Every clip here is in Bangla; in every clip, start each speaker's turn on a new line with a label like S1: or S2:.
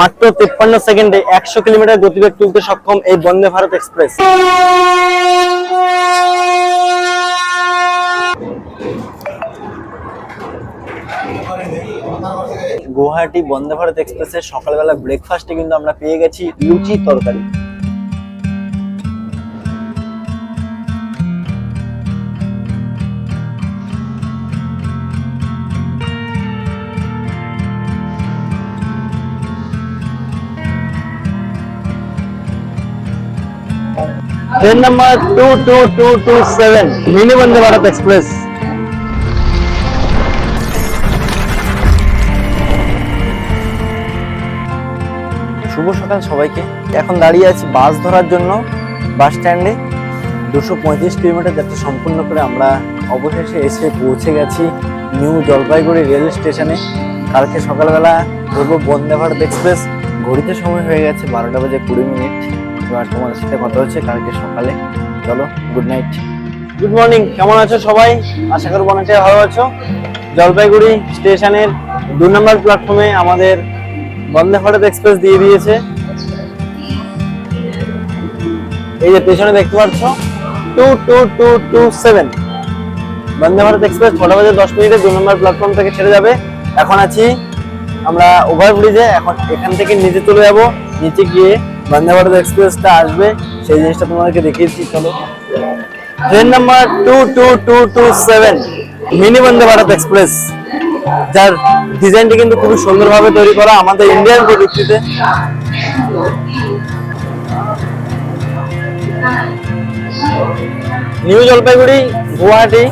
S1: মাত্র তেপ্পান্ন সেকেন্ডে একশো কিলোমিটার গতিবেগ তুলতে সক্ষম এই বন্দে ভারত এক্সপ্রেস। গুয়াহাটি বন্দে ভারত এক্সপ্রেসের সকালবেলা ব্রেকফাস্টে কিন্তু আমরা পেয়ে গেছি লুচি তরকারি। Train number two two two two seven mini Vande Bharat express শুভ সকাল সবাইকে। এখন দাঁড়িয়ে আছি বাস ধরার জন্য বাস স্ট্যান্ডে। দুশো পঁয়ত্রিশ কিলোমিটার যাত্রা সম্পূর্ণ করে আমরা অবশেষে এসে পৌঁছে গেছি নিউ জলপাইগুড়ি রেল স্টেশনে। কালকে সকালবেলা ধরবো বন্দে ভারত এক্সপ্রেস। ঘড়িতে সময় হয়ে গেছে বারোটা বাজে কুড়ি মিনিট। এবার তোমাদের সাথে কথা হচ্ছে কালকে সকালে। চলো গুড নাইট গুড মর্নিং কেমন আছো সবাই? আশা করব অনেকটাই ভালো আছো। জলপাইগুড়ি স্টেশনের দু নম্বর প্ল্যাটফর্মে আমাদের বন্দে ভারত এক্সপ্রেস দিয়ে দিয়েছে। এই যে পেছনে দেখতে পাচ্ছ two two two two seven Vande Bharat express ছটা বাজে দশ মিনিটে দু নম্বর প্ল্যাটফর্ম থেকে ছেড়ে যাবে। এখন আছি আমরা ওভারব্রিজে এখন এখান থেকে নিচে চলে যাব। নিচে গিয়ে বন্দে ভারত এক্সপ্রেসটা আসবে, সেই জিনিসটা তোমাদেরকে দেখিয়েছি, চলো। Train number two two two two seven mini Vande Bharat express যার ডিজাইনটি কিন্তু খুবই সুন্দরভাবে তৈরি করা, আমাদের ইন্ডিয়ান প্রযুক্তিতে। New Jalpaiguri, Guwahati,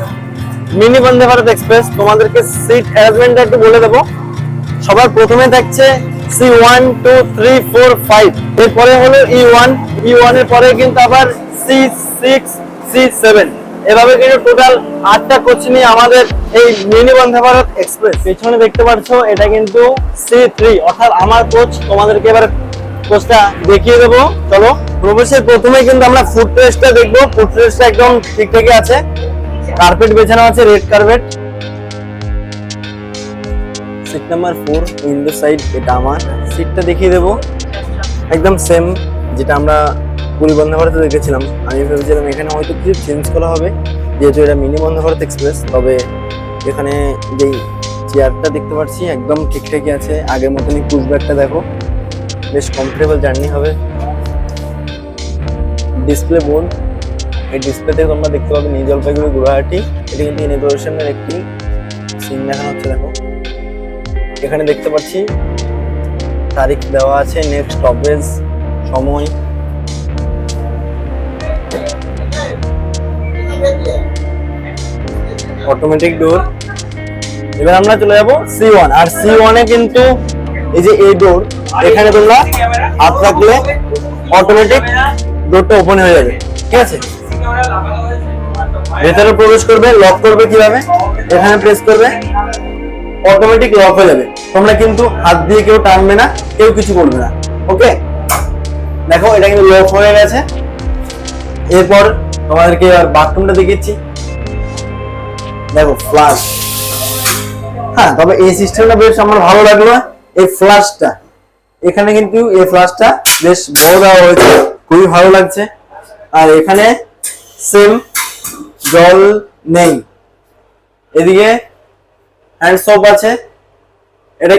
S1: mini Vande Bharat express তোমাদেরকে সিট অ্যারেঞ্জমেন্টটা একটু বলে দেবো। সবার প্রথমে থাকছে C one two three four five এরপরে হলো ই ওয়ান ই ওয়ানের পরে কিন্তু আবার সি সিক্স সি সেভেন এভাবে কিন্তু টোটাল আটটা কোচ নিয়ে আমাদের এই মিনি বন্দে ভারত এক্সপ্রেস পেছনে দেখতে পাচ্ছ, এটা কিন্তু সি থ্রি অর্থাৎ আমার কোচ তোমাদেরকে এবার কোচটা দেখিয়ে দেবো। চলো, প্রবেশের প্রথমে কিন্তু আমরা ফুড টেস্টটা দেখব। ফুড টেস্টটা একদম ঠিকঠাকই আছে। কার্পেট বেছানো আছে red carpet seat number four window side এটা আমার। সিটটা দেখিয়ে দেবো। একদম সেম যেটা আমরা পুরী বন্ধ ভারতে দেখেছিলাম। আমি ভেবেছিলাম এখানে হয়তো কিছু চেঞ্জ করা হবে, যেহেতু এটা মিনি বন্ধ ভারত এক্সপ্রেস তবে এখানে যেই চেয়ারটা দেখতে পাচ্ছি, একদম ঠিকঠাকই আছে। আগের মতনই পুশব্যাকটা দেখো। বেশ কমফোর্টেবল জার্নি হবে। ডিসপ্লে বোর্ড এই ডিসপ্লেতে তোমরা দেখতে পাবে নিউ জলপাইগুড়ি গুয়াহাটি এটা কিন্তু ইনোগ্রেশনের একটি সিন দেখানো হচ্ছে, দেখো। এখানে দেখতে পাচ্ছি। তারিখ দেওয়া আছে নেক্সট স্টপেজ সময়। অটোমেটিক ডোর এবার আমরা চলে যাব সি ওয়ান আর সি ওয়ানে কিন্তু এই যে এই ডোর এখানে তোমরা হাত রাখলে অটোমেটিক ডোরটা ওপেন হয়ে যাবে। ঠিক আছে? ভেতরে প্রবেশ করবে লক করবে কীভাবে? এখানে প্রেস করবে অটোমেটিক লক হয়ে যাবে। তোমরা কিন্তু হাত দিয়ে কেউ টানবে না, কেউ কিছু করবে না ওকে দেখো, এটা কিন্তু লক হয়ে গেছে এরপর তোমাদেরকে এবার বাথরুমটা দেখিয়েছি দেখো ফ্লাশ হ্যাঁ তবে এই সিস্টেমটা বেশ আমার ভালো লাগল, এই ফ্লাশটা এখানে কিন্তু এই ফ্লাশটা বেশ বড় দেওয়া হয়েছে, খুবই ভালো লাগছে। আর এখানে সেম জল নেই। এদিকে হ্যান্ড সোপ আছে। এটা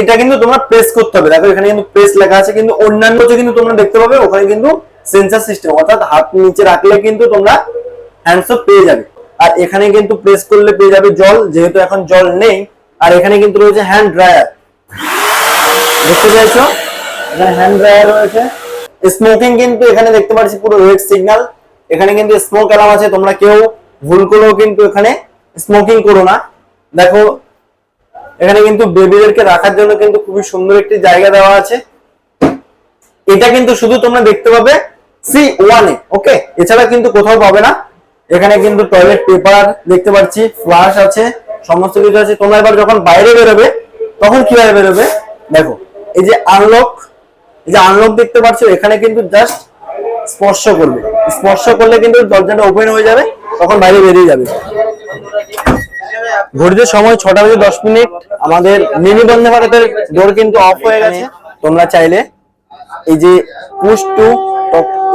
S1: এটা কিন্তু তোমরা প্রেস করতে হবে। দেখো, এখানে কিন্তু প্রেস লেখা আছে, কিন্তু অন্যান্য যে কিন্তু তোমরা দেখতে পাবে, ওখানে কিন্তু সেন্সার সিস্টেম অর্থাৎ হাত নিচে রাখলে কিন্তু তোমরা হ্যান্ডসপ পেয়ে যাবে। আর এখানে কিন্তু প্রেস করলে পেয়ে যাবে জল, যেহেতু এখন জল নেই। আর এখানে কিন্তু রয়েছে হ্যান্ড ড্রায়ার দেখতে এখানে হ্যান্ড ড্রায়ার রয়েছে। স্মোকিং কিন্তু এখানে দেখতে পাচ্ছি পুরো রেড সিগন্যাল এখানে কিন্তু স্মোক অ্যালার্ম আছে, তোমরা কেউ ভুল করেও কিন্তু এখানে স্মোকিং করো না। দেখো এখানে কিন্তু বেবিদেরকে রাখার জন্য কিন্তু খুবই সুন্দর একটি জায়গা দেওয়া আছে। এটা কিন্তু শুধু তোমরা দেখতে পাবে সি ওয়ানে ওকে এছাড়া কিন্তু কোথাও পাবে না। এখানে কিন্তু টয়লেট পেপার দেখতে পাচ্ছি ফ্লাশ আছে, সমস্ত কিছু আছে। তোমরা এবার যখন বাইরে বেরোবে, তখন কীভাবে বেরোবে? দেখো, এই যে আনলক এই যে আনলক দেখতে পাচ্ছ, এখানে কিন্তু জাস্ট স্পর্শ করবে। স্পর্শ করলে কিন্তু দরজাটা ওপেন হয়ে যাবে, তখন বাইরে বেরিয়ে যাবে। ঘড়িতে সময় ছটা বেজে দশ মিনিট। আমাদের মিনি বন্দে ভারতের ডোর কিন্তু অফ হয়ে গেছে। তোমরা চাইলে এই যে পুশ টু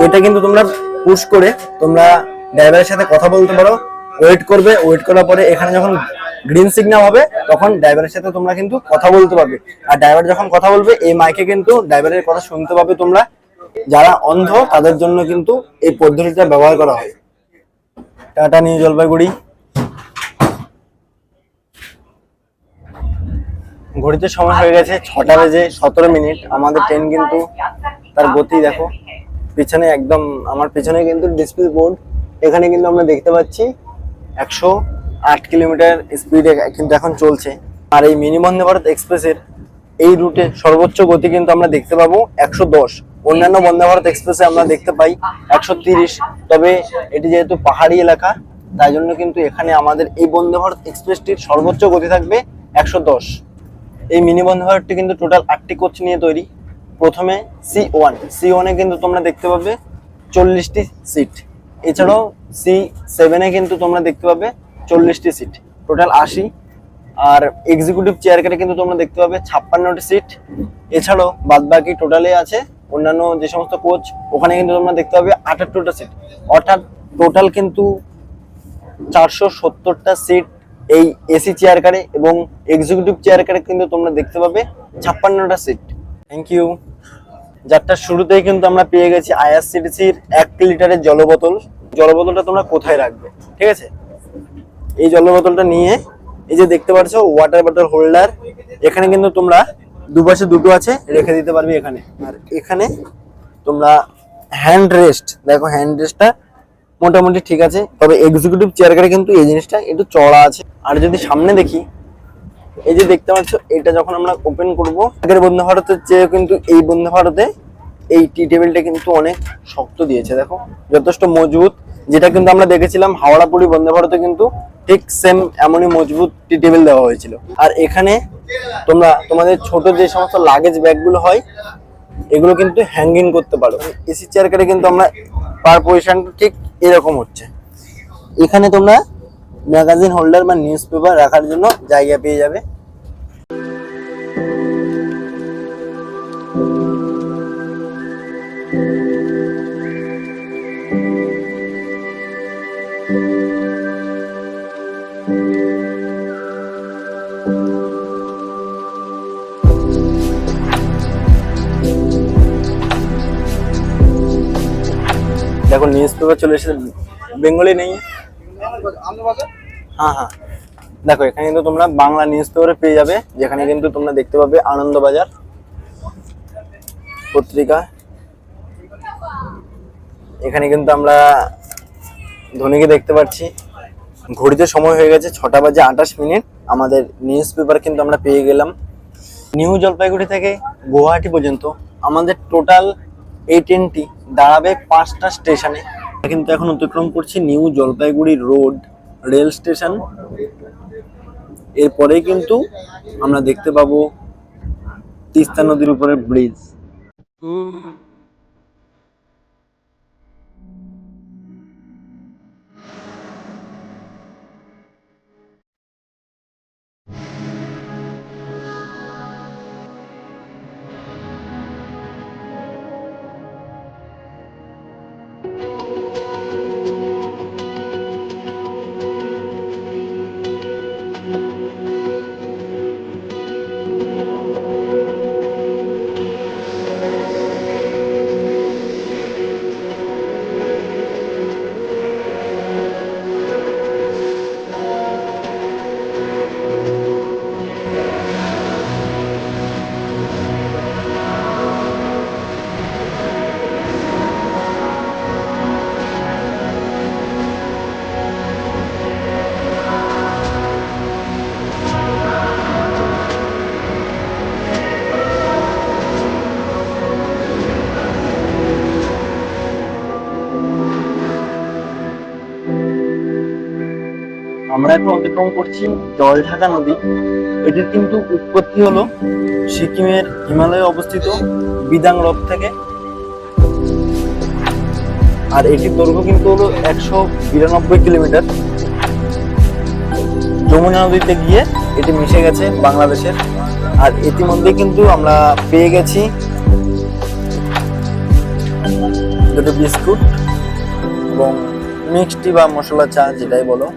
S1: এটা কিন্তু তোমরা পুশ করে তোমরা ড্রাইভারের সাথে কথা বলতে পারো। ওয়েট করবে ওয়েট করার পরে এখানে যখন গ্রিন সিগন্যাল হবে, তখন ড্রাইভারের সাথে তোমরা কিন্তু কথা বলতে পারবে। আর ড্রাইভার যখন কথা বলবে, এই মাইকে কিন্তু ড্রাইভারের কথা শুনতে পাবে তোমরা। যারা অন্ধ, তাদের জন্য কিন্তু এই পদ্ধতিটা ব্যবহার করা হয়। টাটা নিউ জলপাইগুড়ি। ঘড়িতে সময় হয়ে গেছে ছটা বেজে সতেরো মিনিট। আমাদের ট্রেন কিন্তু তার গতি দেখো, পিছনে একদম, আমার পিছনে কিন্তু ডিসপ্লে বোর্ড এখানে কিন্তু আমরা দেখতে পাচ্ছি একশো আট কিলোমিটার স্পিডে কিন্তু এখন চলছে। আর এই মিনি বন্দে ভারত এক্সপ্রেসের এই রুটে সর্বোচ্চ গতি কিন্তু আমরা দেখতে পাবো একশো দশ। অন্যান্য বন্দে ভারত এক্সপ্রেসে আমরা দেখতে পাই একশো তিরিশ। তবে এটি যেহেতু পাহাড়ি এলাকা, তাই জন্য কিন্তু এখানে আমাদের এই বন্দে ভারত এক্সপ্রেসটির সর্বোচ্চ গতি থাকবে একশো দশ। এই মিনি বন্দে কিন্তু টোটাল আটটি কোচ নিয়ে তৈরি। প্রথমে সি ওয়ান সি ওয়ানে কিন্তু তোমরা দেখতে পাবে চল্লিশটি সিট এছাড়াও সি সেভেনে কিন্তু তোমরা দেখতে পাবে চল্লিশটি সিট টোটাল আশি। আর এক্সিকিউটিভ চেয়ার কারে কিন্তু তোমরা দেখতে পাবে ছাপ্পান্নটি সিট এছাড়াও বাদ বাকি টোটালে আছে অন্যান্য যে সমস্ত কোচ ওখানে কিন্তু তোমরা দেখতে পাবে আটাত্তরটা সিট অর্থাৎ টোটাল কিন্তু চারশো সত্তরটা সিট এই এসি চেয়ার কারে এবং এক্সিকিউটিভ চেয়ার কারে কিন্তু তোমরা দেখতে পাবে ছাপ্পান্নটা সিট থ্যাংক ইউ যাত্রার শুরুতেই কিন্তু আমরা পেয়ে গেছি আইআরসিটিসির এক লিটারের জল বোতল জল বোতলটা তোমরা কোথায় রাখবে? ঠিক আছে? এই জল বোতলটা নিয়ে এই যে দেখতে পাচ্ছ ওয়াটার বটল হোল্ডার এখানে কিন্তু তোমরা দুপাশে দুটো আছে, রেখে দিতে পারবে এখানে। আর এখানে তোমরা হ্যান্ড রেস্ট দেখো হ্যান্ড রেস্টটা মোটামুটি ঠিক আছে, তবে এক্সিকিউটিভ চেয়ার কারে কিন্তু এই জিনিসটা একটু চড়া আছে। আর যদি সামনে দেখি, এই যে দেখতে পাচ্ছ, এটা যখন আমরা ওপেন করব, আগের বন্ধু ভারতের চেয়ে কিন্তু এই বন্ধু ভারতে এই টি টেবিলটা কিন্তু অনেক শক্ত দিয়েছে, দেখো। যথেষ্ট মজবুত, যেটা কিন্তু আমরা দেখেছিলাম, হাওড়াপুরি বন্দে ভারতে কিন্তু ঠিক সেম এমনই মজবুত টি টেবিল দেওয়া হয়েছিল। আর এখানে তোমরা, তোমাদের ছোট যে সমস্ত লাগেজ ব্যাগগুলো হয়, এগুলো কিন্তু হ্যাঙ্গিং করতে পারো। এসি চেয়ার কিন্তু আমরা পার পজিশন ঠিক এরকম হচ্ছে। এখানে তোমরা ম্যাগাজিন হোল্ডার বা নিউজ পেপার রাখার জন্য জায়গা পেয়ে যাবে। দেখো নিউজ পেপার চলে এসেছে, বেঙ্গলি নেই। হ্যাঁ হ্যাঁ। দেখো, এখানে কিন্তু তোমরা বাংলা নিউজ পেপারে পেয়ে যাবে, যেখানে কিন্তু তোমরা দেখতে পাবে আনন্দবাজার পত্রিকা। এখানে কিন্তু আমরা ধোনিকে দেখতে পাচ্ছি। ঘড়িতে সময় হয়ে গেছে ছটা বাজে আঠাশ মিনিট। আমাদের নিউজ পেপার কিন্তু আমরা পেয়ে গেলাম। নিউ জলপাইগুড়ি থেকে গুয়াহাটি পর্যন্ত। আমাদের টোটাল এই ট্রেনটি দাঁড়াবে পাঁচটা স্টেশনে কিন্তু এখন অতিক্রম করছি new Jalpaiguri road rail station এরপরে কিন্তু আমরা দেখতে পাবো তিস্তা নদীর উপরে ব্রিজ আমরা এখন অতিক্রম করছি জলঢাকা নদী। এটির কিন্তু উৎপত্তি হলো সিকিমের হিমালয়ে অবস্থিত বিদাং হ্রদ থেকে। আর এটির দৈর্ঘ্য কিন্তু হলো একশো বিরানব্বই কিলোমিটার। যমুনা নদীতে গিয়ে এটি মিশে গেছে বাংলাদেশের। আর ইতিমধ্যে কিন্তু আমরা পেয়ে গেছি দুটো বিস্কুট এবং মিক্সটি বা মশলা চা, যেটাই বলো।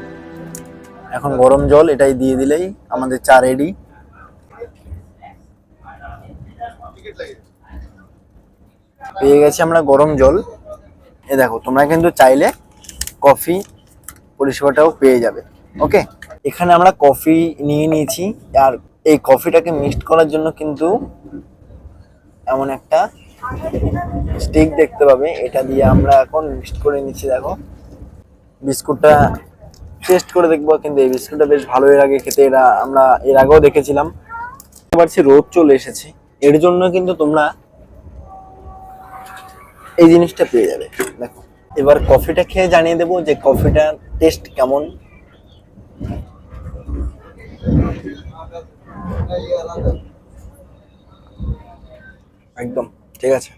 S1: এখন গরম জল, এটাই দিয়ে দিলেই আমাদের চা রেডি পেয়ে গেছি আমরা গরম জল। এ দেখো, তোমরা কিন্তু চাইলে কফি পরিষেবাটাও পেয়ে যাবে। ওকে? এখানে আমরা কফি নিয়ে নিয়েছি, আর এই কফিটাকে মিক্সড করার জন্য কিন্তু এমন একটা স্টিক দেখতে পাবে। এটা দিয়ে আমরা এখন মিক্সড করে নিচ্ছি, দেখো। বিস্কুটটা টেস্ট করে দেখব, কিন্তু এই বিস্কুটটা বেশ ভালো এর আগে খেতে। এরা, আমরা এর আগেও দেখেছিলাম। পারছি রোদ চলে এসেছে। এর জন্য কিন্তু তোমরা এই জিনিসটা পেয়ে যাবে। দেখো, এবার কফিটা খেয়ে জানিয়ে দেবো যে কফিটার টেস্ট কেমন। একদম, ঠিক আছে।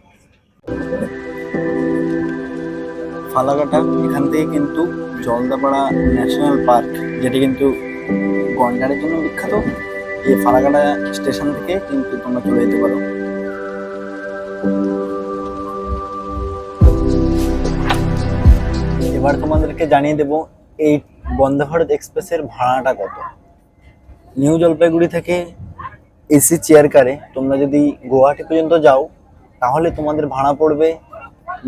S1: ফালাকাটা, এখান থেকে কিন্তু জলদাপাড়া ন্যাশনাল পার্ক, যেটি কিন্তু গন্ডারের জন্য বিখ্যাত, এই ফালাকাটা স্টেশন থেকে কিন্তু তোমরা চলে যেতে পারো। এবার তোমাদেরকে জানিয়ে দেব, এই বন্দে ভারত এক্সপ্রেসের ভাড়াটা কত? নিউ জলপাইগুড়ি থেকে এসি চেয়ার কারে তোমরা যদি গুয়াহাটি পর্যন্ত যাও, তাহলে তোমাদের ভাড়া পড়বে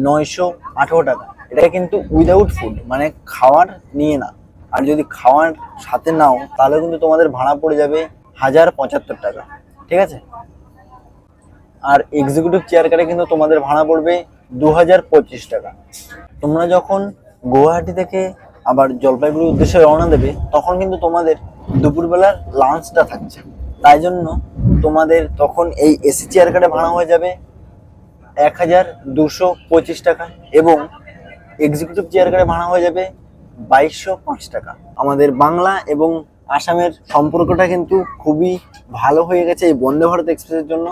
S1: নয়শো আঠেরো টাকা। এটা কিন্তু উইদাউট ফুড মানে খাওয়ার নিয়ে না। আর যদি খাওয়ার সাথে নাও, তাহলে কিন্তু তোমাদের ভাড়া পড়ে যাবে হাজার পঁচাত্তর টাকা। ঠিক আছে? আর এক্সিকিউটিভ চেয়ার কারে কিন্তু তোমাদের ভাড়া পড়বে দু হাজার পঁচিশ টাকা। তোমরা যখন গুয়াহাটি থেকে আবার জলপাইগুড়ির উদ্দেশ্যে রওনা দেবে, তখন কিন্তু তোমাদের দুপুরবেলার লাঞ্চটা থাকছে। তাই জন্য তোমাদের তখন এই এসি চেয়ার কারে ভাড়া হয়ে যাবে এক হাজার দুশো পঁচিশ টাকা এবং এক্সিকিউটিভ চেয়ার কারে ভাড়া হয়ে যাবে বাইশশো পাঁচ টাকা। আমাদের বাংলা এবং আসামের সম্পর্কটা কিন্তু খুবই ভালো হয়ে গেছে এই বন্দে ভারত এক্সপ্রেসের জন্য।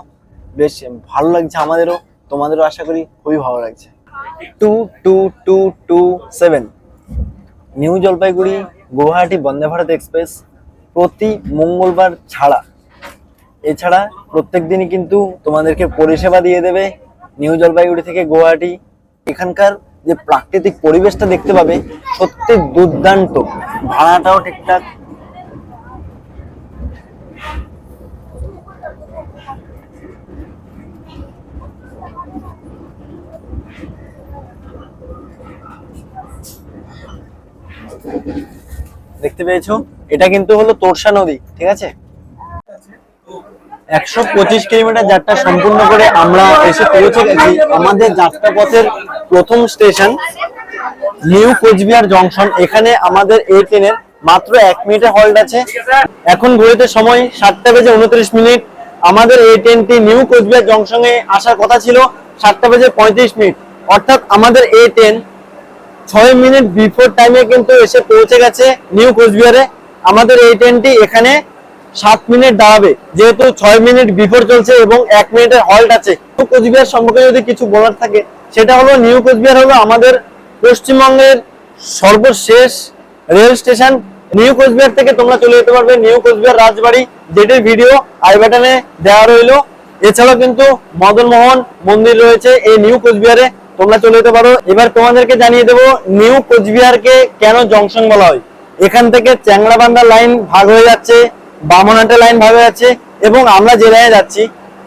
S1: বেশ ভালো লাগছে আমাদেরও, তোমাদেরও আশা করি খুবই ভালো লাগছে। Two two two two seven. New Jalpaiguri Guwahati Vande Bharat express প্রতি মঙ্গলবার ছাড়া। এছাড়া প্রত্যেক দিনই কিন্তু তোমাদেরকে পরিষেবা দিয়ে দেবে নিউ জলপাইগুড়ি থেকে গুয়াহাটি। এখানকার যে প্রাকৃতিক পরিবেশটা দেখতে পাবে, সত্যি দুর্দান্ত। ভাড়াটাও ঠিকঠাক। দেখতে পেয়েছ? এটা কিন্তু হলো তোরসা নদী, ঠিক আছে? একশো পঁচিশ কিলোমিটার যাত্রা সম্পূর্ণ করে আমরা এসে পৌঁছে গেছি আমাদের যাত্রা পথের প্রথম স্টেশন, নিউ কোচবিহার জংশন। এখানে আমাদের এই ট্রেনের মাত্র এক মিনিটের হল্ট আছে। এখন ঘুরেতে সময় সাতটা বেজে উনত্রিশ মিনিট। আমাদের এই ট্রেনটি নিউ কোচবিহার জংশনে আসার কথা ছিল সাতটা বেজে পঁয়ত্রিশ মিনিট। অর্থাৎ আমাদের এই ট্রেন ছয় মিনিট বিফোর টাইমে কিন্তু এসে পৌঁছে গেছে নিউ কোচবিহারে। আমাদের এই ট্রেনটি এখানে সাত মিনিট দাঁড়াবে। যেহেতু ছয় মিনিট বিফোর চলছে এবং এক মিনিটের হল্ট আছে। কোচবিহার সম্পর্কে যদি কিছু বলার থাকে সেটা হলো নিউ কোচবিহার হলো আমাদের পশ্চিমবঙ্গের সর্বশেষ রেল স্টেশন। নিউ কোচবিহার থেকে তোমরা চলে যেতে পারবে নিউ কোচবিহার রাজবাড়ি, যেটির ভিডিও আই বাটনে দেওয়া রইল। এছাড়াও কিন্তু মদনমোহন মন্দির রয়েছে এই নিউ কোচবিহারে, তোমরা চলে যেতে পারো। এবার তোমাদেরকে জানিয়ে দেবো নিউ কোচবিহারকে কেন জংশন বলা হয়। এখান থেকে চ্যাংড়াবান্ধা লাইন ভাগ হয়ে যাচ্ছে বামনহাটা লাইন ভাগ হয়ে যাচ্ছে, এবং আমরা যে লাইনে যাচ্ছি,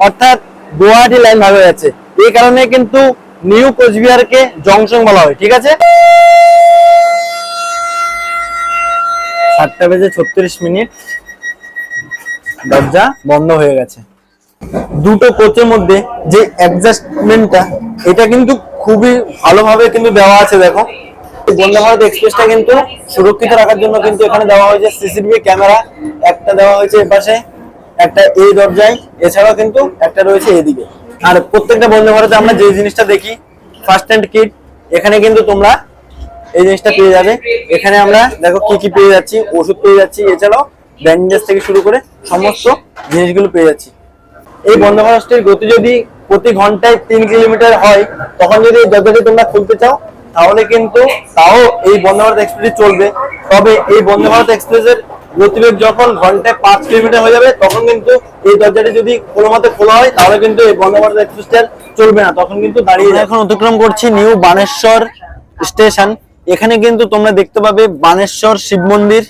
S1: অর্থাৎ গুয়াহাটি লাইন ভাগ হয়ে যাচ্ছে। এই কারণে কিন্তু নিউ কোচবিহারকে জংশন বলা হয়, ঠিক আছে? সাতটা বেজে ছত্রিশ মিনিট। দরজা বন্ধ হয়ে গেছে। দুটো কোচের মধ্যে যে অ্যাডজাস্টমেন্টটা এটা কিন্তু খুবই ভালোভাবে কিন্তু দেওয়া আছে, দেখো। বন্দে ভারত এক্সপ্রেসটা কিন্তু সুরক্ষিত রাখার জন্য কিন্তু এখানে দেওয়া হয়েছে সিসিটিভি ক্যামেরা, একটা দেওয়া হয়েছে এপাশে, একটা এই দরজায়, এছাড়াও কিন্তু একটা রয়েছে এদিকে। আর প্রত্যেকটা বন্দে ভারতে আমরা যে জিনিসটা দেখি ফার্স্ট এন্ড কিট এখানে কিন্তু তোমরা এই জিনিসটা পেয়ে যাবে। এখানে আমরা দেখো কি কি পেয়ে যাচ্ছি, ওষুধ পেয়ে যাচ্ছি, এছাড়াও ব্যান্ডেজ থেকে শুরু করে সমস্ত জিনিসগুলো পেয়ে যাচ্ছি। এই বন্ধ ভারতটির গতি যদি প্রতি ঘন্টায় তিন কিলোমিটার হয়, তখন যদি দরজাটি তোমরা খুলতে চাও, তাহলে কিন্তু তাও এই বন্দে ভারত এক্সপ্রেস চলবে। তবে এই বন্দে ভারত এক্সপ্রেসের গতিবেগ যখন ঘন্টায় পাঁচ কিলোমিটার হয়ে যাবে তখন কিন্তু এই দরজাটি যদি কোনো মতে খোলা হয় তাহলে কিন্তু এই বন্দে ভারত এক্সপ্রেস চলবে না তখন কিন্তু দাঁড়িয়ে এখন অতিক্রম করছি নিউ বানেশ্বর স্টেশন। এখানে কিন্তু তোমরা দেখতে পাবে বানেশ্বর শিব মন্দির।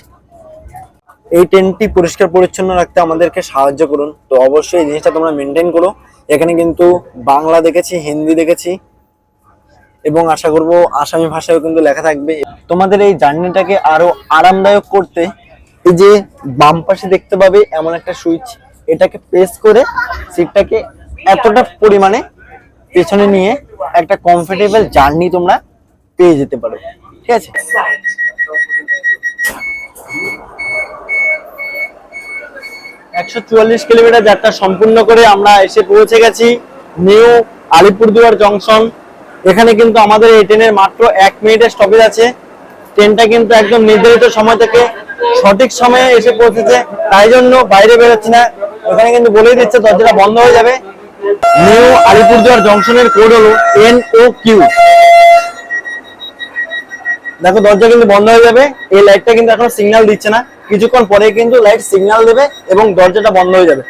S1: এই ট্রেনটি পরিষ্কার পরিচ্ছন্ন রাখতে আমাদেরকে সাহায্য করুন। তো অবশ্যই এই জিনিসটা তোমরা মেনটেন করো। এখানে কিন্তু বাংলা দেখেছি হিন্দি দেখেছি এবং আশা করব আসামি ভাষায়ও কিন্তু লেখা থাকবে। তোমাদের এই জার্নিটাকে আরও আরামদায়ক করতে এই যে বাম পাশে দেখতে পাবে এমন একটা সুইচ, এটাকে প্রেস করে সিটটাকে এতটা পরিমাণে পেছনে নিয়ে একটা কমফোর্টেবল জার্নি তোমরা পেয়ে যেতে পারো, ঠিক আছে? একশো চুয়াল্লিশ কিলোমিটার যাত্রা সম্পূর্ণ করে আমরা এসে পৌঁছে গেছি নিউ আলিপুরদুয়ার জংশন। এখানে কিন্তু আমাদের এই ট্রেনের মাত্র এক মিনিটের স্টপেজ আছে। ট্রেনটা কিন্তু একদম নির্ধারিত সময় থেকে সঠিক সময়ে এসে পৌঁছেছে, তাই জন্য বাইরে বেরোচ্ছে না। ওখানে কিন্তু বলেই দিচ্ছে, দরজাটা বন্ধ হয়ে যাবে। নিউ আলিপুরদুয়ার জংশনের কোড হলো এন ও কিউ দেখো, দরজা কিন্তু বন্ধ হয়ে যাবে। এই লাইটটা কিন্তু এখন সিগন্যাল দিচ্ছে না। কিছুক্ষণ পরে কিন্তু লাইট সিগন্যাল দেবে এবং দরজাটা বন্ধ হয়ে যাবে।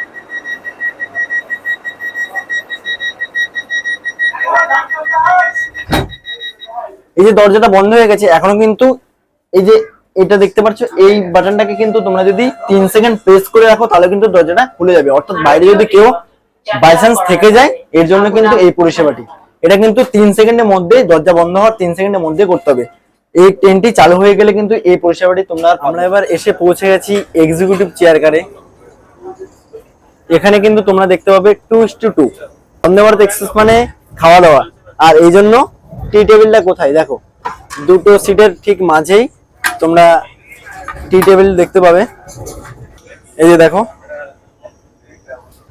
S1: এই যে দরজাটা বন্ধ হয়ে গেছে, এখনও কিন্তু এই যে এটা দেখতে পাচ্ছ, এই বাটনটাকে কিন্তু তোমরা যদি তিন সেকেন্ড প্রেস করে রাখো, তাহলে কিন্তু দরজাটা খুলে যাবে। অর্থাৎ বাইরে যদি কেউ বাই চান্স থেকে যায়, এর জন্য কিন্তু এই পরিষেবাটি। এটা কিন্তু তিন সেকেন্ডের মধ্যে, দরজা বন্ধ হওয়ার তিন সেকেন্ডের মধ্যে করতে হবে। এই ট্রেনটি চালু হয়ে গেলে কিন্তু এই পরিষেবাটি তোমরা, আমরা এবার এসে পৌঁছে গেছি এক্সিকিউটিভ চেয়ার কারে। এখানে কিন্তু তোমরা দেখতে পাবে two two two Vande Bharat express মানে খাওয়া দাওয়া। আর এই জন্য টি টেবিলটা কোথায়? দেখো, দুটো সিটের ঠিক মাঝেই তোমরা টি টেবিল দেখতে পাবে। এই যে দেখো।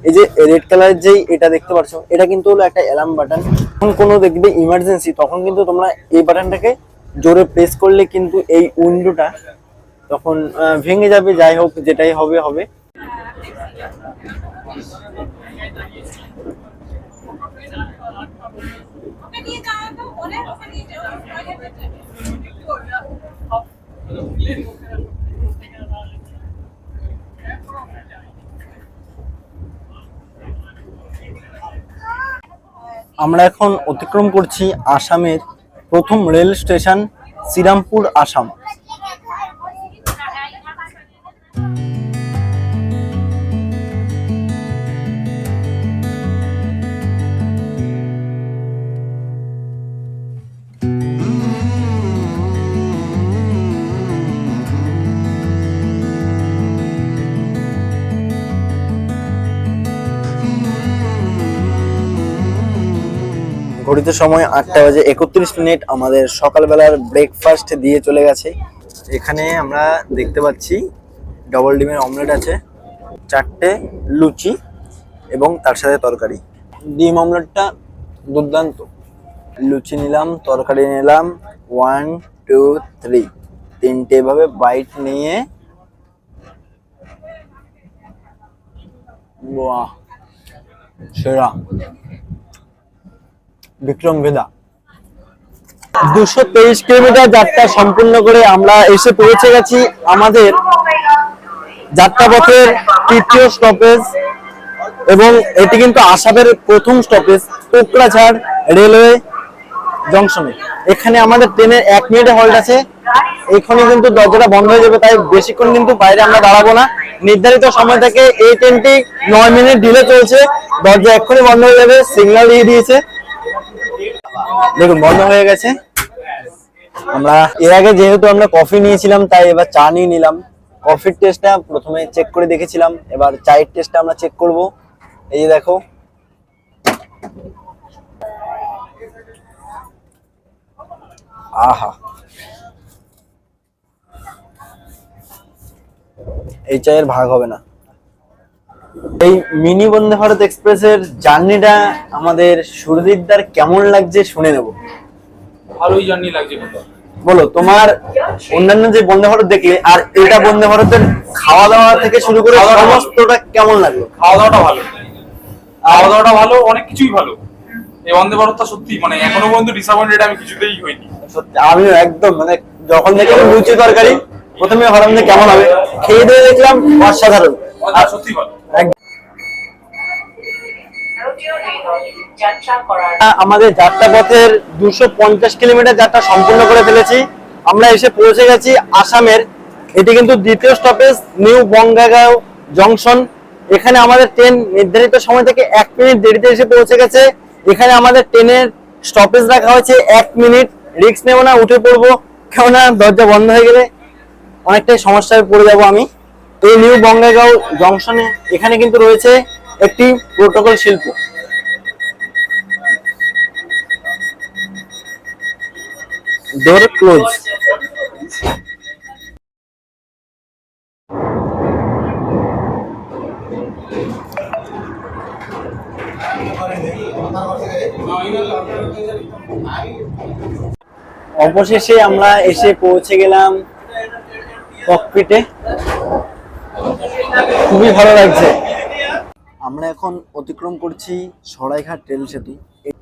S1: এই যে রেড কালারের যেই এটা দেখতে পাচ্ছ এটা কিন্তু হলো একটা অ্যালার্ম বাটন যখন কোনো দেখবে ইমার্জেন্সি তখন কিন্তু তোমরা এই বাটনটাকে জোরে প্রেস করলে কিন্তু এই উইন্ডোটা তখন ভেঙে যাবে, যাই হোক, যেটাই হবে হবে। আমরা এখন অতিক্রম করছি আসামের প্রথম রেল স্টেশন শ্রীরামপুর আসাম। ঘড়িতে সময় আটটা বাজে একত্রিশ মিনিট আমাদের সকালবেলার ব্রেকফাস্ট দিয়ে চলে গেছে। এখানে আমরা দেখতে পাচ্ছি ডবল ডিমের অমলেট আছে, চারটে লুচি এবং তার সাথে তরকারি। ডিম অমলেটটা দুর্দান্ত। লুচি নিলাম, তরকারি নিলাম ওয়ান টু থ্রি তিনটে ভাবে বাইট নিয়ে সেরা। বিক্রম ভেদা। দুশো তেইশ কিলোমিটার যাত্রা সম্পূর্ণ করে আমরা এসে পৌঁছে গেছি আমাদের যাত্রাপথের তৃতীয় স্টপেজ এবং এটি কিন্তু আসামের প্রথম স্টপেজ কোকরাঝাড় রেলওয়ে জংশনে। এখানে আমাদের ট্রেনের এক মিনিটে হল্ট আছে। এখানে কিন্তু দরজাটা বন্ধ হয়ে যাবে, তাই বেশিক্ষণ কিন্তু বাইরে আমরা দাঁড়াবো না। নির্ধারিত সময় থেকে এই ট্রেনটি নয় মিনিট ডিলে চলছে। দরজা এক্ষুনি বন্ধ হয়ে যাবে সিগন্যাল দিয়ে দিয়েছে। দেখুন, বন্ধ হয়ে গেছে। আমরা এর আগে যেহেতু আমরা কফি নিয়েছিলাম, তাই এবার চা নিয়ে নিলাম। কফির টেস্টটা প্রথমে চেক করে দেখেছিলাম। এবার চায়ের টেস্টটা আমরা চেক করব। এই যে দেখো। আহা। এই চায়ের ভাগ হবে না। এই মিনি বন্দে ভারত এক্সপ্রেসের জার্নিটা আমাদের সুরদীপদার কেমন লাগছে শুনে নেব।
S2: ভালোই জার্নি লাগছে
S1: বলো তোমার অন্যান্য যে বন্দে ভারত দেখলে আর এটা বন্দে ভারতের খাওয়া দাওয়া থেকে শুরু করে সমস্তটা কেমন লাগল?
S2: খাওয়া দাওয়াটা ভালো। খাওয়া দাওয়াটা ভালো অনেক কিছুই ভালো। এই বন্দে ভারতটা সত্যি মানে এখনও পর্যন্ত ডিসঅ্যাপয়েন্টেড আমি কিছুতেই হইনি।
S1: সত্যি আমিও একদম মানে যখন দেখলাম লুচি তরকারি প্রথমে ভাবলাম যে কেমন হবে? খেয়ে দিয়ে দেখলাম অসাধারণ।
S2: আর সত্যি
S1: আমাদের যাত্রা পথের দুশো পঞ্চাশ কিলোমিটার যাত্রা সম্পূর্ণ করে ফেলেছি। আমরা এসে পৌঁছে গেছি আসামের। এটি কিন্তু দ্বিতীয় স্টপেজ নিউ বঙ্গাগাঁও জংশন এখানে আমাদের ট্রেন নির্ধারিত সময় থেকে এক মিনিট দেরিতে এসে পৌঁছে গেছে। এখানে আমাদের ট্রেনের স্টপেজ রাখা হয়েছে এক মিনিট। রিক্স নেব না উঠে পড়ব। কেননা দরজা বন্ধ হয়ে গেলে অনেকটাই সমস্যায় পড়ে যাব আমি। এই নিউ বঙ্গাগাঁও জংশনে এখানে কিন্তু রয়েছে একটি প্রোটোকল শিল্প। ডোর ক্লোজ অবশেষে আমরা এসে পৌঁছে গেলাম ককপিটে। খুবই ভালো লাগছে। আমরা এখন অতিক্রম করছি সরাইঘাট রেল সেতু।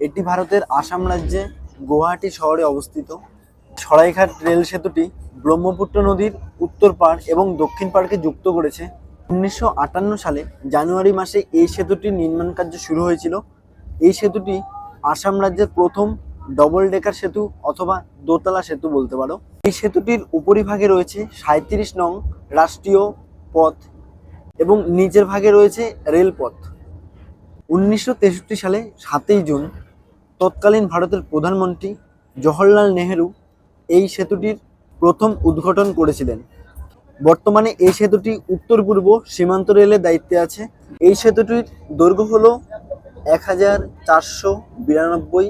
S1: এটি ভারতের আসাম রাজ্যে গুয়াহাটি শহরে অবস্থিত। সরাইঘাট রেল সেতুটি ব্রহ্মপুত্র নদীর উত্তর পাড় এবং দক্ষিণ পাড়কে যুক্ত করেছে। উনিশশো আটান্ন সালে জানুয়ারি মাসে এই সেতুটির নির্মাণ কার্য শুরু হয়েছিল। এই সেতুটি আসাম রাজ্যের প্রথম ডবল ডেকার সেতু অথবা দোতলা সেতু বলতে পারো। এই সেতুটির উপরিভাগে রয়েছে সাঁত্রিশ নং রাষ্ট্রীয় পথ এবং নিচের ভাগে রয়েছে রেলপথ। উনিশশো তেষট্টি সালে সাতই জুন তৎকালীন ভারতের প্রধানমন্ত্রী জওহরলাল নেহেরু এই সেতুটির প্রথম উদ্ঘাটন করেছিলেন। বর্তমানে এই সেতুটি উত্তর পূর্ব সীমান্ত রেলের দায়িত্বে আছে। এই সেতুটির দৈর্ঘ্য হল এক হাজার চারশো বিরানব্বই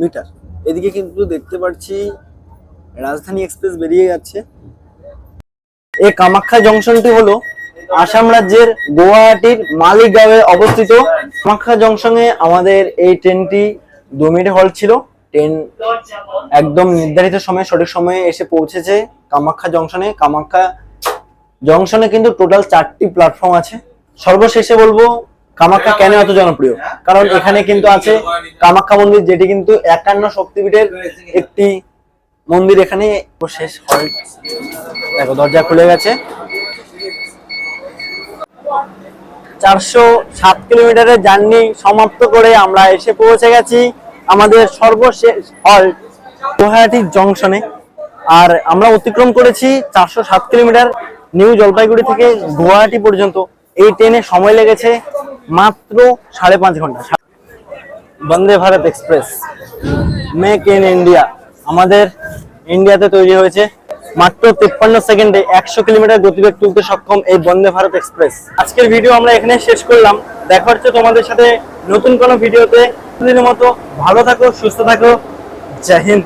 S1: মিটার। এদিকে কিন্তু দেখতে পাচ্ছি রাজধানী এক্সপ্রেস বেরিয়ে যাচ্ছে। এই কামাখ্যা জংশনটি হলো আসাম রাজ্যের গুয়াহাটির মালিগাঁওয়ে অবস্থিত। কামাখ্যা জংশনে আমাদের এই ট্রেনটি দু মিনিট হল্ট ছিল। ট্রেন একদম নির্ধারিত সময়ে, সঠিক সময়ে এসে পৌঁছেছে কামাখ্যা জংশনে। কামাখ্যা জংশনে কিন্তু টোটাল চারটি প্ল্যাটফর্ম আছে। সর্বশেষে বলব, কামাখ্যা কেন এত জনপ্রিয়? কারণ এখানে কিন্তু আছে কামাখ্যা মন্দির, যেটি কিন্তু একান্ন শক্তিপীঠের একটি মন্দির এখানে শেষ হল্ট দেখো, দরজা খুলে গেছে। চারশো সাত কিলোমিটারের জার্নি সমাপ্ত করে আমরা এসে পৌঁছে গেছি আমাদের সর্বশেষ হল্ট গুয়াহাটি জংশনে। আর আমরা অতিক্রম করেছি চারশো সাত কিলোমিটার নিউ জলপাইগুড়ি থেকে গুয়াহাটি পর্যন্ত। এই ট্রেনে সময় লেগেছে মাত্র সাড়ে পাঁচ ঘণ্টা। Vande Bharat express, make in India. আমাদের ইন্ডিয়াতে তৈরি হয়েছে মাত্র তিপ্পান্ন সেকেন্ডে একশো কিলোমিটার গতিবেগ তুলতে সক্ষম এই বন্দে ভারত এক্সপ্রেস। আজকের ভিডিও আমরা এখানে শেষ করলাম। দেখা হচ্ছে তোমাদের সাথে নতুন কোনো ভিডিওতে। দিনের মতো ভালো থাকো, সুস্থ থাকো। জয় হিন্দ।